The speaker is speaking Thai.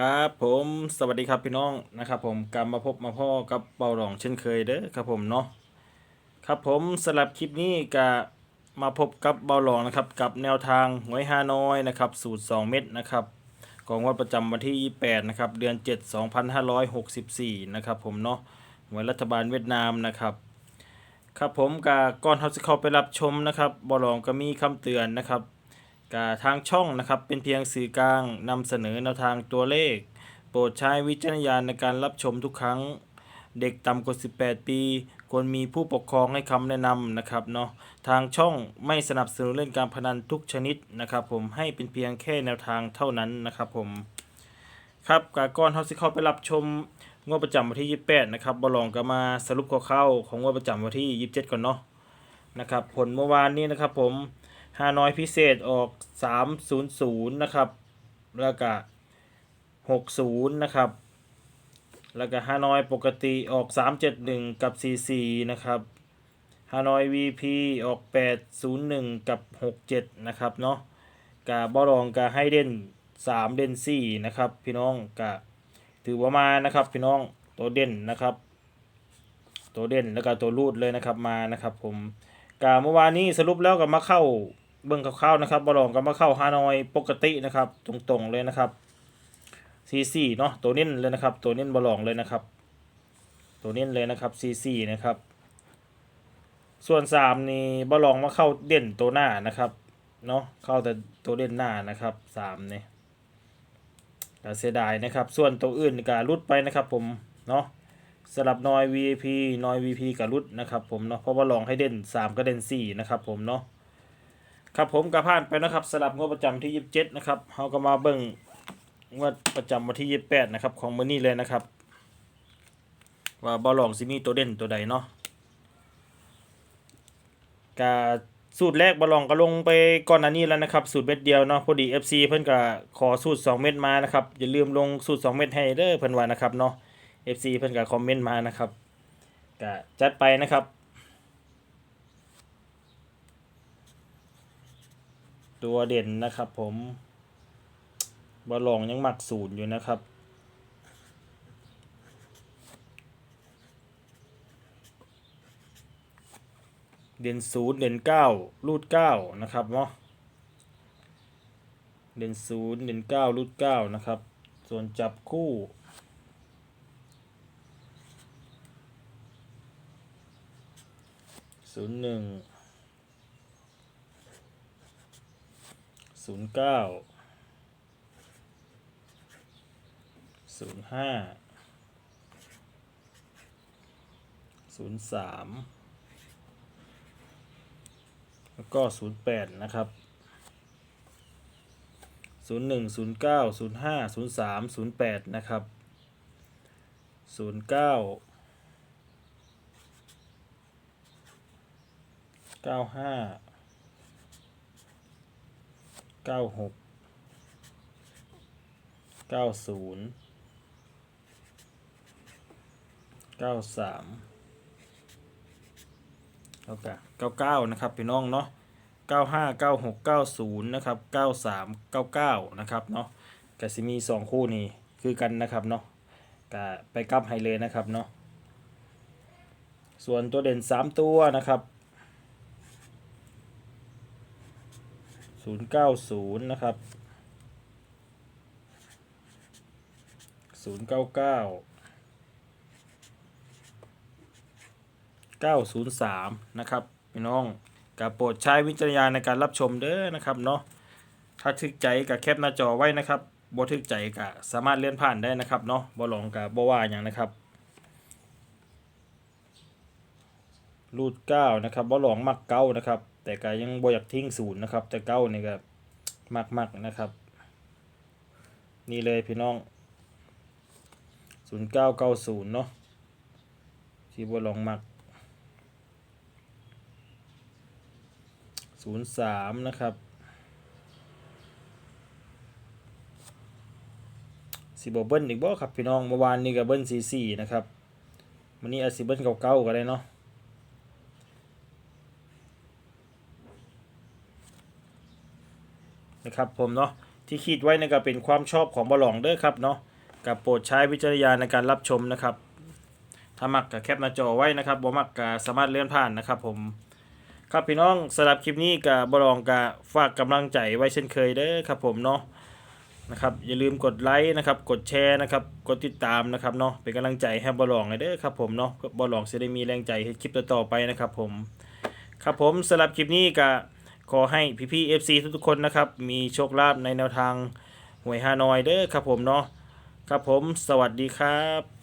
ครับผมสวัสดีครับพี่น้องนะครับผมกลับมาพบมาพ่อกับเบาหลองเช่นเคยเด้อครับผมเนาะครับผมสำหรับคลิปนี้ก็มาพบกับเบาหลองนะครับกับแนวทางหวยฮานอยนะครับสูตร 2 เม็ดนะครับของวันประจำวันที่ 28นะครับเดือน 7 2564นะครับผมเนาะหวยรัฐบาลเวียดนามนะครับครับผมกาก่อนเราจะเข้าไปรับชมนะครับบอลองก็มีคำเตือนนะครับ ทางช่องนะครับเป็นเพียงสื่อกลางนำเสนอแนวทางตัวเลข โปรดใช้วิจารณญาณในการรับชมทุกครั้ง เด็กต่ำกว่า 18 ปี ควรมีผู้ปกครองให้คำแนะนำนะครับเนาะทางช่องไม่สนับสนุนเล่นการพนันทุกชนิดนะครับผมให้เป็นเพียงแค่แนวทางเท่านั้นนะครับผมครับกาก่อนเราสิเข้าไปรับชมงวดประจำวันที่ 28 นะครับบอลองก็มาสรุปคร่าวๆของงวดประจำวันที่ 27 ก่อนเนาะนะครับผลเมื่อวานนี้นะครับผม ฮานอยพิเศษออก300นะครับ แล้วก็60นะครับ แล้วก็ฮานอยปกติออก371กับ44นะครับฮานอย VP ออก801กับ67นะครับเนาะกาบอลองกาให้เด่น3เด่น4นะครับ พี่น้องกะถือว่ามานะครับพี่น้องตัวเด่นนะครับ ตัวเด่นแล้วก็ตัวรูดเลยนะครับมานะครับ ผมกาเมื่อวานนี้สรุปแล้วก็มาเข้า เบิ่งคร่าวๆนะครับบอลองก็มาเข้าฮานอยปกตินะครับ ตรงๆเลยนะครับ C4 เนาะตัวเน้นเลยนะครับ ตัวเน้นบอลองเลยนะครับ ตัวเน้นเลยนะครับ C4 นะครับ ส่วน3นี่บอลองมาเข้าเด่นตัวหน้านะครับเนาะเข้าแต่ตัวเด่นหน้านะครับ3นี่ยก็เสียดายนะครับ ส่วนตัวอื่นก็รุดไปนะครับผมเนาะสลับนอย VIP นอย VP กับรุดนะครับผมเนาะเพราะว่าลองให้เด่น 3 ก็เด่น4นะครับผมเนาะ ครับผมก็ผ่านไปนะครับสลับงวดประจำที่ 27 นะครับเราก็มาเบิ่งงวดประจำวันที่ 28 นะครับ ของมื้อนี้เลยนะครับ ว่าบอลองซิมีตัวเด่นตัวใดเนาะกาสูตรแรกบอลลองก็ลงไปก่อนหน้านี้แล้วนะครับ สูตรเม็ดเดียวเนาะพอดี FC เพิ่นก็ขอสูตร 2 เม็ดมานะครับอย่าลืมลงสูตร 2 เม็ดให้เด้อเพิ่นว่านะครับเนาะ FC เพิ่นก็คอมเมนต์มานะครับก็จัดไปนะครับ ตัวเด่นนะครับ ผมบอลลองยังหมักศูนย์อยู่นะครับ เด่นศูนย์เด่นเก้ารูดเก้านะครับเนาะเด่นศูนย์เด่นเก้ารูดเก้านะครับ ส่วนจับคู่ศูนย์หนึ่ง ศูนย์เก้าศูนย์ห้าศูนย์สามแล้วก็08นะครับ01 09 05 03 08นะครับ 09 95 96 90 93แล้วก็เก้าเก้านะครับพี่น้องเนาะเก้าห้าเก้าหกเก้าศูนย์นะครับเก้าสามเก้าเก้านะครับเนาะก็สิมีสองคู่นี้คือกันนะครับเนาะก็ไปกลับให้เลยนะครับเนาะส่วนตัวเด่นสามตัวนะครับ นย์เก้าศูนย์นะครับศูนย์เก้าเก้า903นะครับพี่น้องกับโปรดใช้วิจารณญาณในการรับชมเด้อนะครับเนาะถ้าทึกใจกับแคปหน้าจอไว้นะครับบ่ทึกใจก็สามารถเลื่อนผ่านได้นะครับเนาะบ่หลงกับบ่ว่าอย่างนะครับรูด9นะครับบ่หลงมักเก้านะครับ แต่ก็ยังบ่อยากทิ้งศูนย์นะครับ แต่เก้านี่ก็มักมักๆนะครับ นี่เลยพี่น้อง0990เนาะที่บ่หลงมักศูนย์สามนะครับสิบเบิ้ลอีกบ่ครับพี่น้องเมื่อวานนี้ก็เบิ้ลสี่สี่นะครับวันนี้อาจสิเบิ้ลเก่าๆก็ได้เนาะ นะครับผมเนาะที่คิดไว้นี่ก็เป็นความชอบของบอลองเด้อครับเนาะกับโปรดใช้วิจารณญาณในการรับชมนะครับถ้ามักก็แคปหน้าจอไว้นะครับบ่มักก็สามารถเลื่อนผ่านนะครับผมครับพี่น้องสำหรับคลิปนี้กับบอลองกะฝากกำลังใจไว้เช่นเคยเด้อครับผมเนาะนะครับอย่าลืมกดไลค์นะครับกดแชร์นะครับกดติดตามนะครับเนาะเป็นกำลังใจให้บอลองเลยเด้อครับผมเนาะบอลองจะได้มีแรงใจให้คลิปต่อๆไปนะครับผมครับผมสำหรับคลิปนี้ก็ ขอให้พี่ๆ FC ทุกๆคนนะครับ มีโชคลาภในแนวทางหวยฮานอยเด้อครับผมเนาะครับผมสวัสดีครับ